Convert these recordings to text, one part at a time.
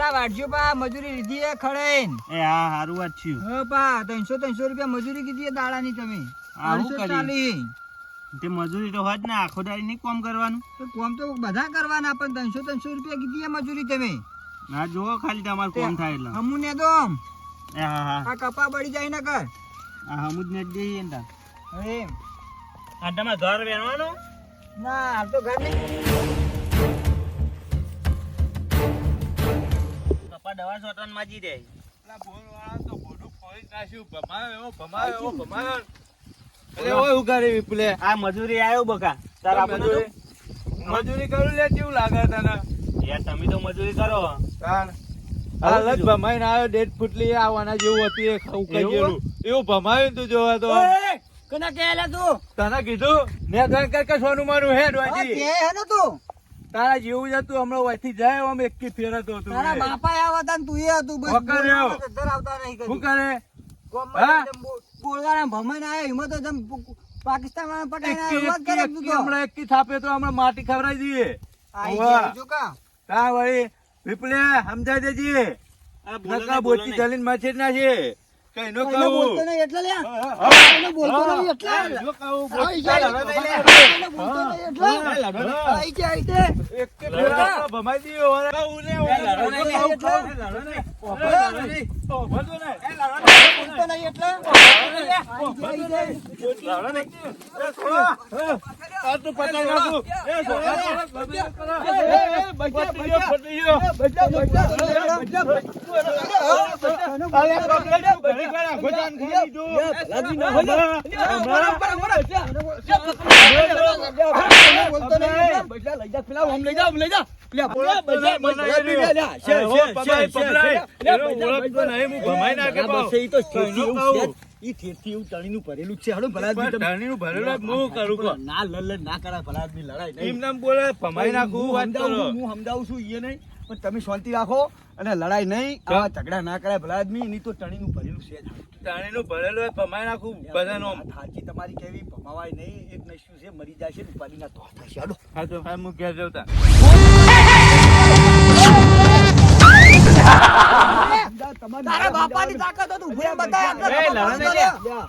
વાડજો પા મજૂરી લીધી હે ખડેન. એ હા હારું વાત છે. હો પા ત્રણસો ત્રણસો રૂપિયા મજૂરી કીધી હે દાડાની તમે. આવું કરી? તે મજૂરી તો હોત ને આખો દાડી નહીં કોમ કરવાનું. તો કોમ તો બધા કરવાના પણ ત્રણસો ત્રણસો રૂપિયા કીધી હે મજૂરી તમે. ના જુઓ ખાલી તમારું કામ થાય એટલે. અમુને તો આમ, એ હા હા. આ કપા બળી જાય ને કર આ હમુ જ ને તાર. અરે આ તમારે ઘર વેણવાનું? ના હાલ તો ઘર નહીં. કપા દવા સોટન માજી દે. આ મજૂરી આવ્યો બકા. તાર આપણે મજૂરી? કરું લે કેવું લાગે તને? યાર તમે તો મજૂરી કરો. તાણ ભમાઈને આવ્યો ડેઢ ફૂટલી આવવાના જેવું હતું એ ખાવું એવું? ગયેલું. એવું ભમાયું તું જોવા તો. કના કે તું? તને કીધું મેં ઘર કર કે સોનું મારું હે ડોજી હે ને તું? તારા જેવું જ હતું હમણાં વહીથી જાય આમ એકી ફેરતો હતું તારા બાપા આવ્યા હતા ને તું એ હતું બસ આવતા નહીં શું કરે? બોલવાના ભમાઈને આયા, એમાં તો જેમ પાકિસ્તાન વાળા પટાઈને એકી- વાત કરે તું તો. હમણાં એકી થાપે તો હમણાં માટી ખવડાવી દઈએ. આઈ વાહ. જો કા. તા વળી વિપલે સમજાઈ દેજે. નકા બોચી. ચાલીને મચી ના છે. કઈ નો કોઈને બોલતો નહીં એટલે લ્યા. બોલતો નહીં એટલે. કહું, બોલતો નહીં. લડો નહીં લઈ જા, પેલા આમ લઈ જા, આમ લઈ જા. જ. ના ના તમે શાંતિ રાખો અને લડાઈ નહીં. આવા ઝઘડા ના કરાય ભલા આદમી એની તો ટણીનું ભરેલું છે જ. ધાણીનું ભરેલું હોય ભમાઈ નાખું બધાનો સાચી તમારી કેવી ભમાવાય નહીં એક નશ્યું છે મરી જશે છે ને ઉપાડીના તો થશે હડો હા તો હા હું ઘેર જવતા તારા બાપાની તાકાત હતું, બતાય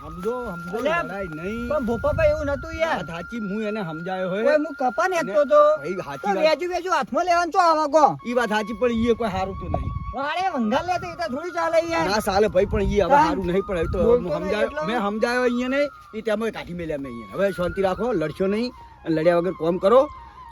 સમજો સમજો નહીં. પણ ભોપાભાઈ એવું નતું યાર. સાચી હું એને સમજાયો હોય. હું કપા ને તો. તો સાચી વેજુ વેજુ હાથમાં લેવાનું તો આવા કો ઈ વાત સાચી પણ ઈ કોઈ સારું તો નહીં. વાળે વંગાલ લેતો તો થોડી ચાલે યાર. ના સાલે ભાઈ પણ ઈ હવે સારું નહીં પણ હવે તો બોલતો હું નહીં સમજાયો મેં સમજાયો અહીંયા ને ઈ તેમાં કાઢી મેલ્યા મેં અહીંયા. હવે શાંતિ રાખો લડશો નહીં. લડ્યા વગર કોમ કરો.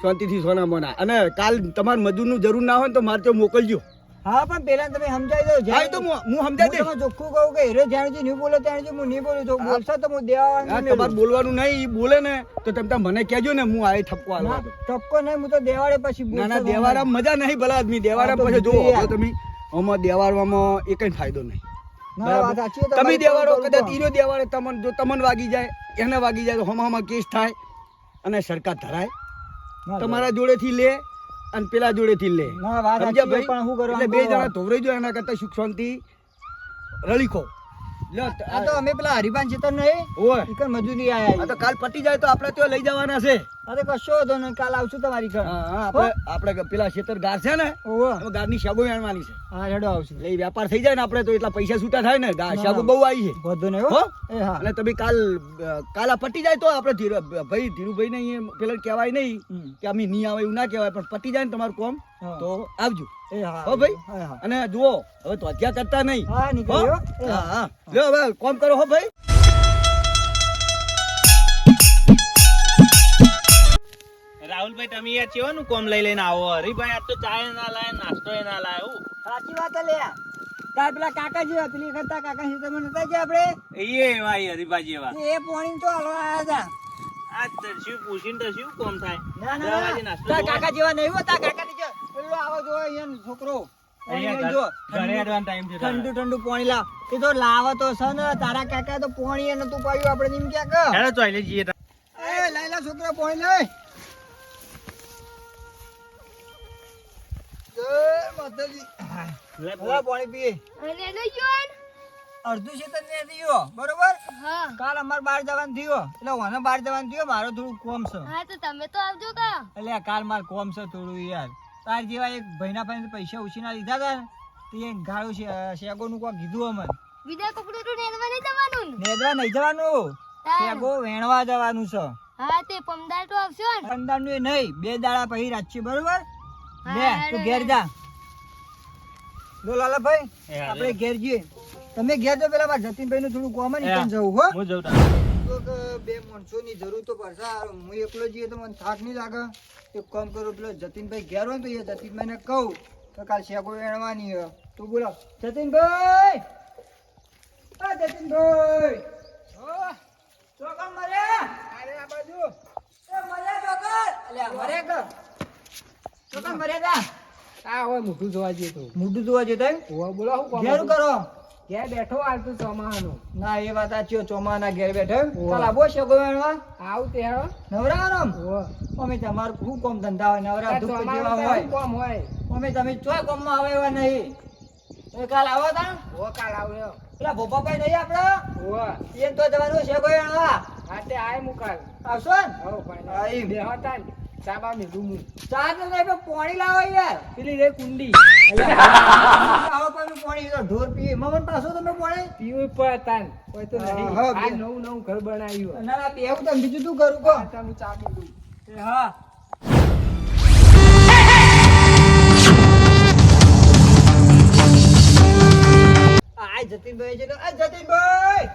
શાંતિથી સોના મોના. અને કાલ તમારે મજૂરનું જરૂર ના હોય તો મારે તો મોકલજો. હા પણ પેલા તમે સમજાઈ દો. જાય તો હું સમજાઈ દઈશ. ચોખ્ખું કહું કે હેરે જ્યાં સુધી નહીં બોલે ત્યાં સુધી હું નહીં બોલું. તો બોલશો તો હું દેવા તમારે બોલવાનું નહીં ઈ બોલે ને તો તમે મને કહેજો ને હું આવી ઠપકો આલવા દઉં. નહીં હું તો દેવાડે પછી ના ના મજા નહીં ભલા આદમી. દેવારા પછી જો તમે આમાં દેવાડવામાં એ કઈ ફાયદો નહીં. તમે દેવાડો કદાચ ઈરો દેવારો તમને જો તમને વાગી જાય એને વાગી જાય તો હમા હમા કેસ થાય અને સરકાર ધરાય. તમારા જોડેથી લે અને પેલા જોડેથી લે. એટલે બે જણા ધોવરાઈ જાય એના કરતા સુખ શાંતિ રળીખો. આ તો અમે પેલા હરિભાન ચેતન નહીં મજૂરી આયા તો કાલ પટી જાય તો આપણે ત્યાં લઈ જવાના છે. અરે કશો વાંધો નહીં કાલ આવશું તમારી ઘર. આપણે આપણે પેલા ખેતર ગાર છે ને ગારની શાગો વેણવાની છે. હા હેડો આવશું. એટલે વેપાર થઈ જાય ને આપણે તો એટલા પૈસા છૂટા થાય ને શાગો બહુ આવી છે. વધુ ને હો? હો? એ હા. અને તમે કાલ કાલ પટી જાય તો આપણે ધીરુ ભાઈ ધીરુભાઈ ને પેલા કહેવાય નહીં કે અમે નહીં આવે એવું ના કહેવાય પણ પટી જાય ને તમારું કોમ તો આવજો. એ હા ભાઈ? અને જુઓ હવે તો હત્યા કરતા નહીં. હા હા. લ્યો હવે કોમ કરો હો ભાઈ. રાહુલભાઈ તમે યાર કેવાનું કોમ લઈ લઈને આવો. હરીભાઈ આજ તો ચાય ના લાય નાસ્તો ના લાય હું. સાચી વાત લે તાર પેલા કાકા જેવા પેલી કરતા કાકા છે તમે નતા ગયા આપણે? એ એવા ઈ હરીભાઈ જેવા. એ પોણી તો હાલો આયા હતા. આ તરસ્યું પૂછીને તો શું કોમ થાય. ના ના, દવા ના. જે નાસ્તો તાર કાકા જેવા નહીં હો કાકા ની જેવા. પેલો આવો જો અહીંયા છોકરો. જો. ઠંડુ ઠંડુ પાણી લાવ. એ તો લાવો તો છે ને તારા કાકા તો પાણી નતું પાયું આપણે એમ ક્યાં કર હેડો ચોઈ લઈ જઈએ એ લે છોકરા પાણી લઈ. પાણી પીએ. અડધું છે તને દીયો બરોબર? કાલ અમાર બહાર જવાનું થયો એટલે મને બહાર જવાનું થયો મારો થોડું કોમ છે. હા તો તમે તો આવજો કા. એટલે કાલ માર કોમ છે થોડું યાર. તાર જેવા એક ભાઈના પાસે પૈસા ઉછીના લીધા હતા ને તે ગાળું છે શેગોનું કોઈ કીધું અમને. બીજા કપડું તો નેદવા નહીં જવાનું નેદવા નહીં જવાનું? શેગો વેણવા જવાનું છે. હા તે પમદાર તો આવશે પમદારનું એ નહીં બે દાડા પછી રાખીએ બરોબર? લે તું ઘેર જા. લો લાલાભાઈ આપણે ઘેર જઈએ. તમે ઘેર જો પેલા મારા જતીનભાઈ નું થોડું કોમન એ જવું હો. હું જઉં બે તો ની જરૂર તો પડશે. હું એકલો જઈએ તો મને થાક નહીં લાગે. એક કામ કરો પેલો જતીનભાઈ ઘેર હોય તો એ જતીનભાઈને કહું તો કાલ શેકો એણવાની હે તું બોલો. જતીનભાઈ! હા જતીનભાઈ! ચોકમ મરે અરે આ બાજુ. મરે ચોકર? અલ્યા મરે કે ચોકમ મર્યા તા? આ હોય મોઢું જોવા જઈએ તો. મોઢું જોવા જતા એમ? હોવા બોલો શું ઘેર કરો. ઘેર બેઠો હાલ તો ના એ વાત સાચી ચોમાના ઘેર બેઠો એમ? આવો શેકો એણવા આવું તે હેડો. નવરા આમ? અમે તમારું શું કોમ ધંધા હોય? નવરા ધૂપ જેવા હોય. કામ હોય? અમે તમે ચોય કોમમાં આવે એવા નહીં. એ કાલ આવો તા? હોવા કાલ આવ્યો પેલા ભોપાભાઈ નહીં આપડે એ તો જવાનું છે અણવા હા તે આય મુકાલ આવશો ને હો ભાઈ આઈ. બે હતા ને ચાબા મેલું હું. તો નહીં પણ પાણી લાવો યાર. પેલી રે કુંડી. આવો પણ પાણી તો ઢોર પીએ. મમન પાછો તમે પાણી? પીવું પર તાન. કોઈ તો નહીં. હા, આ નવું નવું ઘર બનાવ્યું. ના ના પીવું તમે બીજું તું કરું કો તમે ચા પીધું હા. આ જતીનભાઈ છે આ જતીનભાઈ!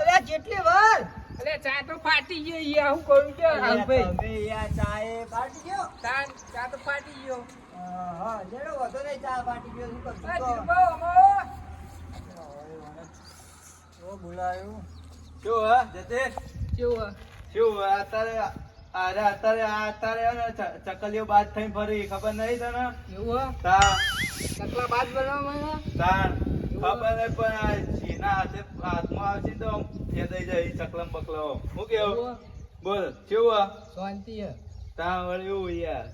અરે આ જેટલી વાર? અલે ચા તો ફાટી ગયો યાર હું કહું કે હાલ ભાઈ. તમે યાર એ ફાટી ગયો? ચા ચા તો ફાટી ગયો. હા, જેડો વધો નહીં ચા ફાટી ગયો શું કરતો જીરબો અમો. ઓ બોલાયું. શું હા? જતે કેવું શું હા? અત્યારે અરે અત્યારે આ અત્યારે હે ને ચકલીઓ બાદ થઈ ફરી ખબર નહીં તને? એવું તા ચકલા બાદ બનાવવા તાણ. ખબર નહીં પણ જીના હાથે હાથમાં આવશે તો આમ ફેદાઈ જાય ચકલમ બકલો હું કેવું? બોલ કેવું? શાંતિ તા વળી એવું યાર.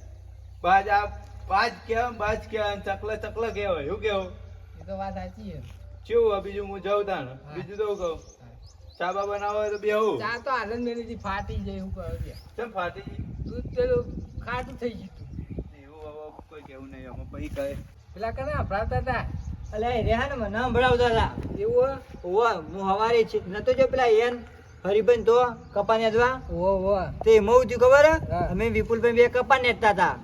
બાજ આ બાજ કેમ બાજ કેમ ચકલા ચકલા કેવાય શું કેવું? એ તો વાત સાચી છે કેવું બીજું? હું જાઉં તાણ. બીજું તો કહું? ચાબા બનાવો તો બેહું. ચા તો આનંદ મેળીથી ફાટી જાય હું કહું કેમ ફાટી? તું પેલું ખાટું થઈ ગયું એવું કોઈ કેવું નહીં અમે પછી કહે પેલા કરે આપણા હતા અલે એ રહ્યા ને મને સંભળાવતા હતા. એવું ઓવા હું હવારે છે. નતો જો પેલા એન હરિભાઈ તો કપા નેદવા ઓ ઓ તે મઉ થયું ખબર? અમે વિપુલભાઈ બે કપા નેતતા હતા.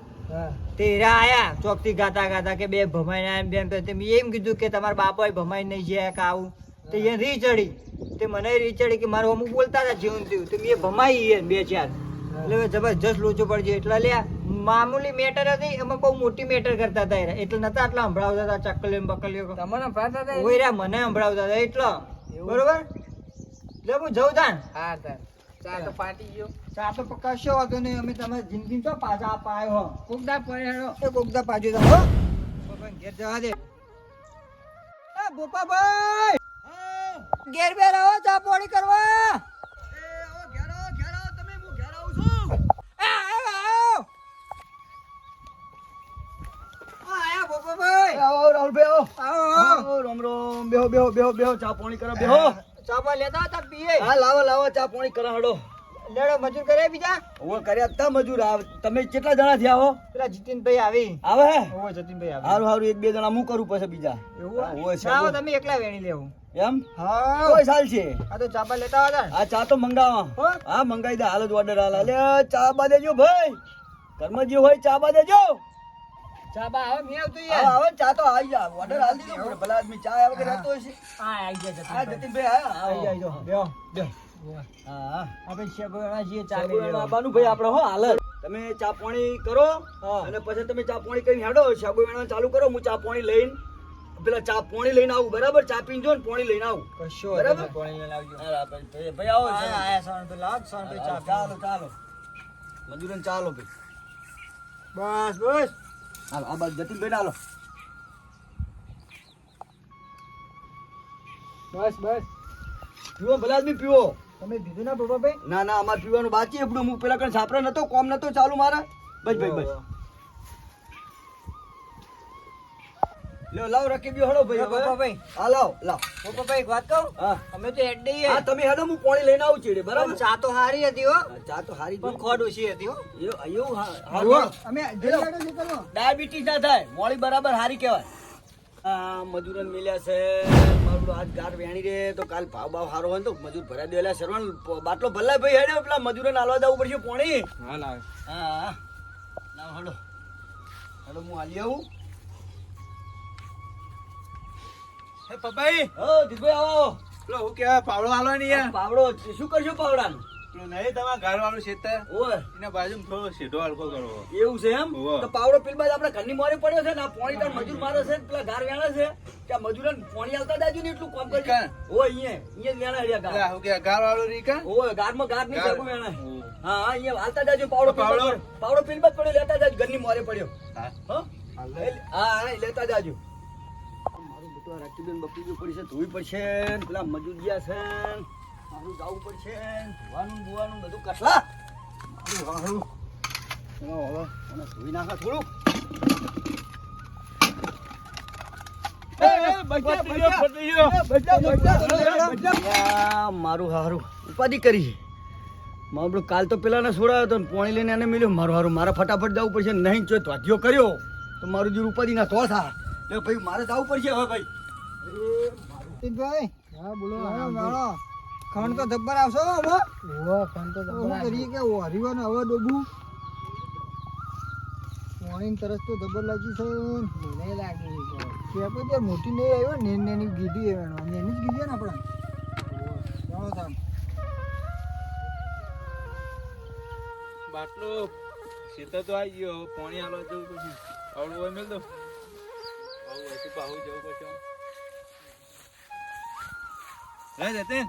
તે રા આયા ચોકથી ગાતા ગાતા કે બે ભમાઈ ના બેન તો તે મેં એમ કીધું કે તમારા બાપા ભમાઈ નહીં જાય કે આવું. તે એ રી ચડી તે મને રી ચડી કે મારું અમુક બોલતા હતા જીવન થયું. તે મેં ભમાઈ એ બે ચાર. એટલે જબરજસ્ત લોચો પડજે એટલા લ્યા મામૂલી મેટર હતી એમાં બહુ મોટી મેટર કરતા હતા એરા. એટલે નતા આટલા સંભળાવતા હતા ચકલીઓ ને બકલીઓ. તમને ભરાવતા હતા ઓય રા મને સંભળાવતા હતા એટલો. બરોબર? એટલે હું જઉં તાન. હા તાર. ચા તો ફાટી ગયો. ચા તો કશો હતો નહીં. અમે તમારી જિંદગી તો પાછા પાયો હો. કોકદા પડ્યો એ કોકદા પાછો જા હો. ભગવાન ઘેર જવા દે. એ ભોપાભાઈ ઘેર બે રહો ચા પાણી કરવા. બેહો બેહો બેહો બેહો ચા પાણી કરો બેહો. ચા પા લેતા હતા પીએ? હા લાવો લાવો ચા પાણી કરો હડો લેડો મજૂર કરે બીજા? હવે કર્યા તા મજૂર. આવ તમે કેટલા જણા થયા હો? પેલા જીતિનભાઈ આવી. આવે હે? ઓવો જતીનભાઈ આવી. હારું હારું એક બે જણા હું કરું પછી બીજા. એવું? હોય? છે, તમે એકલા વેણી લેવું. એમ? હા. કોઈ સાલ છે. આ તો ચાબા લેતા હતા આ ચા તો મંગાવા. હો? મંગાઈ દે હાલ જ ઓર્ડર હાલ. અલે ચા બા દેજો ભાઈ. ઘરમાં જે હોય ચા બા આવતું યાર. હવે ચા તો આવી જા ઓર્ડર હાલ દીધો. ભલા આદમી ચા રહેતો હશે? હા હા હા જો બેહો હા આપણે શેગોણા ચાબુ લઈ ભાઈ આપણે હો હાલ. તમે ચા પાણી કરો. અને પછી તમે ચા પાણી કરીને હેડો. વેણવાનું ચાલુ કરો હું ચા પાણી લઈને પેલા ચા પાણી લઈને આવું બરાબર? ચા પીને જો ને પાણી લઈને આવું. કશો બરાબર? પાણી લઈને આવજો. ભાઈ આવો આયા, લાવ, ચા ચા ચાલો ચાલો. મજૂરન ચાલો ભાઈ. બસ બસ. હાલો આ બાજુ જતીન ભાઈ હાલો. બસ બસ. પીવો ભલા આદમી પીવો. તમે પીધું ના બાબાભાઈ ના ના અમારે પીવાનું બાકી આપણું હું પેલા કણ છાપરા નતો કોમ નતો ચાલુ મારા. બસ ભાઈ બસ. લ્યો લાવ રકીબી હળો ભાઈ પપ્પા ભાઈ હા લાવ લાવ. ભાઈ વાત કહું? હા. અમે તો હેડ દઈએ હા તમે હેડો હું પાણી લઈને આવું ચીડે બરાબર? ચા તો હારી હતી હો. ચા તો હારી પણ ખોડ ઓછી હતી હો. એવું હા હા અમે ડાયાબિટીસ ના થાય મોળી બરાબર હારી કહેવાય. આ મજૂરન મિલ્યા છે મારું આજ ગાર વેણી રે તો કાલ ભાવ ભાવ સારો હોય ને તો મજૂર ભરા દેલા શરવણ બાટલો ભલાય ભાઈ હેડે પેલા મજૂરન આલવા દેવું પડશે પોણી. હા લાવ હા હા. લાવ હડો હડો હું આલી આવું. આવો. પેલો હું કેવાય પાવડો હાલો ને યાર. પાવડો શું કરશો પાવડાનું? પેલો નહીં તમારા ઘર વાળું ખેતર ઓય. એના બાજુમાં થોડો સીધો હલકો કરવો એવું છે એમ? તો પાવડો પીલ બાદ આપણે ઘરની મોરે પડ્યો છે ને પોણી મજૂર મારે છે ને પેલા વેણા છે પોણી એટલું કામ કરી? ઓય અહીંયા અહીંયા વેણા રહ્યા એટલે ગાર હું કે? ઘર વાળું ઓયની ગાર. વેણા હા હા અહીંયા હાલતા જાજો પાવડો પાવડો? પાવડો પીલ પડ્યો લેતા જાજો ઘરની મોરે પડ્યો. હા? લેતા જાજો બેટું આ બકરી પડી છે ધોવી પડશે પેલા મજૂર ગયા છે મારું જાવું પડશે ધોવાનું બોવાનું બધું કટલા મારું વાહરું ચલો હવે મને ધોઈ નાખા થોડું મારું હારું. ઉપાધિ કરી છે. મારું કાલ તો પેલા ને છોડાયો હતો પોણી લઈને એને મળ્યો. મારું હારું મારે ફટાફટ જવું પડશે. નહીં જો ધ્વાધ્યો કર્યો તો મારું જીવ ઉપાધિ ના તો થા એટલે ભાઈ મારે જવું પડશે હવે ભાઈ. હા બોલો ખણ તો ધબ્બર આવશો કરીએ કે હરીવા ને હવે ડોબું? તરસ તો ધબ્બર લાગી છે. મને લાગી છે આપણે ત્યાં મોટી નહીં આવ્યો ને નેની ગીધી એ નેની જ ગીધી ને આપણે? ચાલો બાટલો. ખેતર તો આવી ગયો. પાણી હાલવા જવું પછી આવડું હોય મેલ દો આવું પછી પાહુ જવું પછી હે જતીન?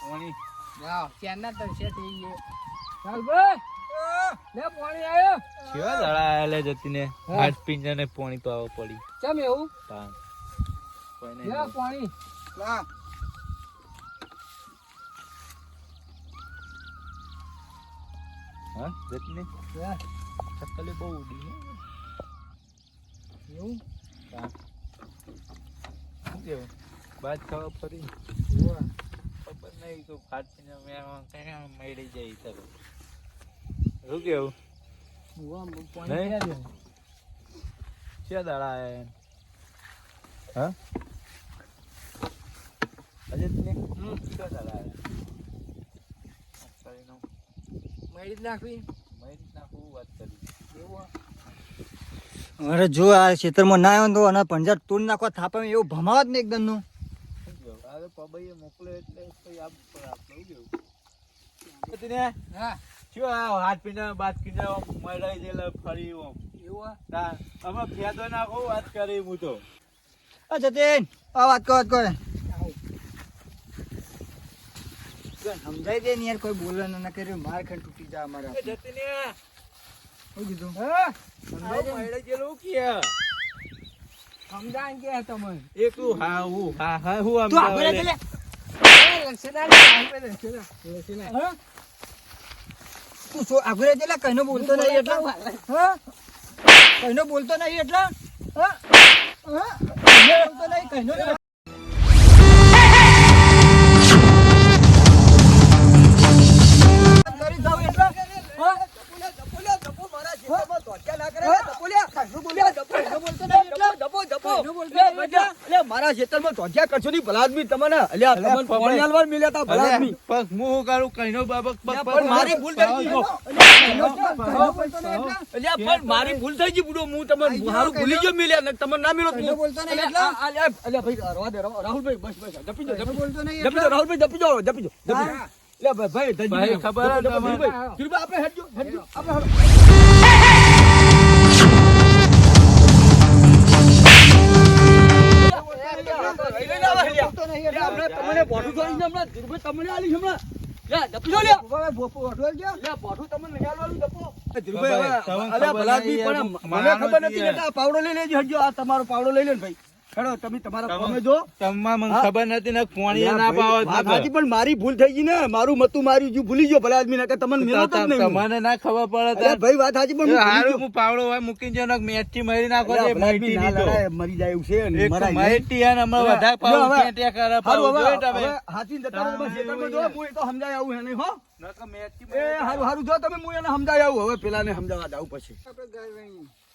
પાણી. લાવ ક્યારના તરસ્યા થઈ ગયો. ચાલ ભાઈ લે પાણી આવ્યો કેવા દડા જતીને? હા. પોણી તો આવો પડી. ચમ એવું? તાન કોઈ લે પાણી. લા. હા જતીને? બહુ ઉડી એવું? તાન શું કેવું? બાદ ખાવા ફરી ખબર નહીં તો પિંજર મેં ક્યાં મળી જાય તરત શું કેવું? ક્યાં દાડા આયા હા? અજય તને ક્યાં દાડા અક્ષરીનો મળી જ નાખવી? મળી જ નાખવું વાત કરી. એવું અરે જો આ ખેતરમાં ના આવ્યો તો અને પંજાબ તોડી નાખવા થાપા એવું ભમાવત ને એકદમનું કેવું? પબઈએ મોકલે એટલે પછી આપ પર આપણે શું તને હા. શું આ હાથ પીના બાત કીધા મળાઈ જેલા ફરી ઓમ? એવું હા અમે ફેદો નાખો વાત કરી હું તો. અ જતીન આ વાત કહો વાત કહો સમજાઈ દે ને યાર કોઈ બોલે ના ના કર્યું માર ખંડ તૂટી જાય અમારા એ જતીને. શું કીધું? હા સમજાઈ દે મળાઈ જેલું કે સમજાણ કે તમે? એકલું હા હું આમ તું આગળ? તું આગળ કઈનો બોલતો નહીં એટલે? હા? કઈનો બોલતો નહીં એટલે? હા? હા? બોલતો નહીં કઈનો ખેતરમાં કરશો ભલા આદમી તમને અલ્યા તમને પાણી હાલવા જ તા ભલા આદમી પગ હું કરું? કઈનો બાબક પગ પણ મારી ભૂલ થઈ ગઈ. કઈનો બોલતો નહીં એટલે અલ્યા પણ મારી ભૂલ થઈ ગઈ બુડો. હું તમને હારું ભૂલી ગયો મિલ્યા. ને તમને ના મિલો કઈનો બોલતો નહીં એટલે? અલ્યા અલ્યા, અલ્યા ભાઈ રવા દે રાહુલભાઈ બસ બસ જપી જાઓ બોલતો નહીં જપી જાઓ રાહુલભાઈ જપી જાઓ જપી જાઓ જપી જાઓ. હા. અલ્યા ભાઈ ભાઈ ખબર જ જપો, જપો, તમારે. ધીરુભાઈ. ધીરુભાઈ, આપણે હેડજો હેડજો. આપણે ખબર ભલાદમી નહીં, પણ માણસ મને ખબર નથી યાર. એટલે આ પાવડો લઈ લેજો આ તમારો પાવડો લઈ લે ભાઈ. હેડો તમે તમારા કોમે જો. તમા મને ખબર નથી ને કોણીએ ના પાવત વાત પણ મારી ભૂલ થઈ ગઈ ને. મારું મતું માર્યું જો ભૂલી ગયો ભલે આદમી નકર તમને મેલો તો નહીં તમને ના ખબર પડે અલ્યા ભાઈ વાત સાચી પણ હારું હું પાવડો હોય મૂકી જો ને મેચી મારી નાખો છે ભલે આદમી માહિતી ના દીધો મરી જાય છે ને, એક મરાય અને હમણાં વધારે જો પાવું હવે- ત્યાં ત્યાં કરે હારું, પાવું તમે. હવે જતા રહો, તમે જો, હું તો સમજાય આવું હે નહીં, હો? નકર મેચી એ હારું હારું જો તમે હું એને સમજાય આવું. હવે પેલાને સમજાવવા જાવ પછી. આપણે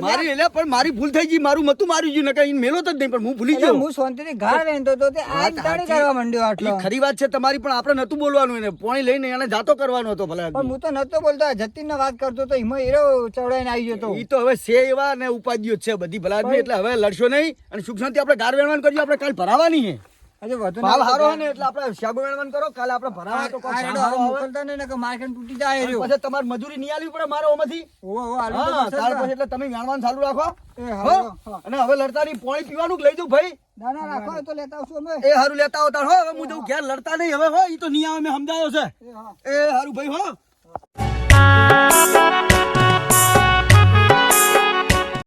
મારી મારી ભૂલ થઈ ગઈ મારું મતું માર્યું ગયું નકર મેલો તો જ નહીં પણ હું ભૂલી ગયો. હું શાંતિથી ઘા વેણતો તો તે આ કરવા માંડ્યો આટલો. ખરી વાત છે તમારી પણ આપણે નતું બોલવાનું એને. પોણી લઈને એને જાતો કરવાનો હતો ભલા પણ હું તો નતો બોલતો જતીન વાત કરતો તો એમાં એરો ચડાઈને આવી ગયો એ તો હવે છે એવા ને ઉપાધિઓ છે બધી ભલા એટલે હવે લડશો નહીં અને સુખ શાંતિ આપણે ગાર વેણવાનું કરજો આપણે કાલ ભરાવાની છે આજે વધુ ભાવ હારો હે ને એટલે આપણે શાગુ વેણવાનું કરો કાલે આપણે ભરાવા તો કોઈ હારો મોકલતા નહીં કે માર્કેટ તૂટી જાય રહ્યો. પછી તમારે મજૂરી નહીં આલવી પડે મારો ઓમાંથી? ઓ ઓ આલવી તો હા પડશે પછી એટલે તમે વેણવાનું ચાલુ રાખો. એ હા. અને હવે લડતા નહીં પોણી પીવાનું લઈ જાઉં ભાઈ? ના ના રાખો તો લેતા આવશું અમે. એ હારું લેતા આવતા હો? હવે હું જઉં ઘેર લડતા નહીં હવે હો? ઈ તો નહીં આવે મેં સમજાયો છે. એ હારું ભાઈ હો?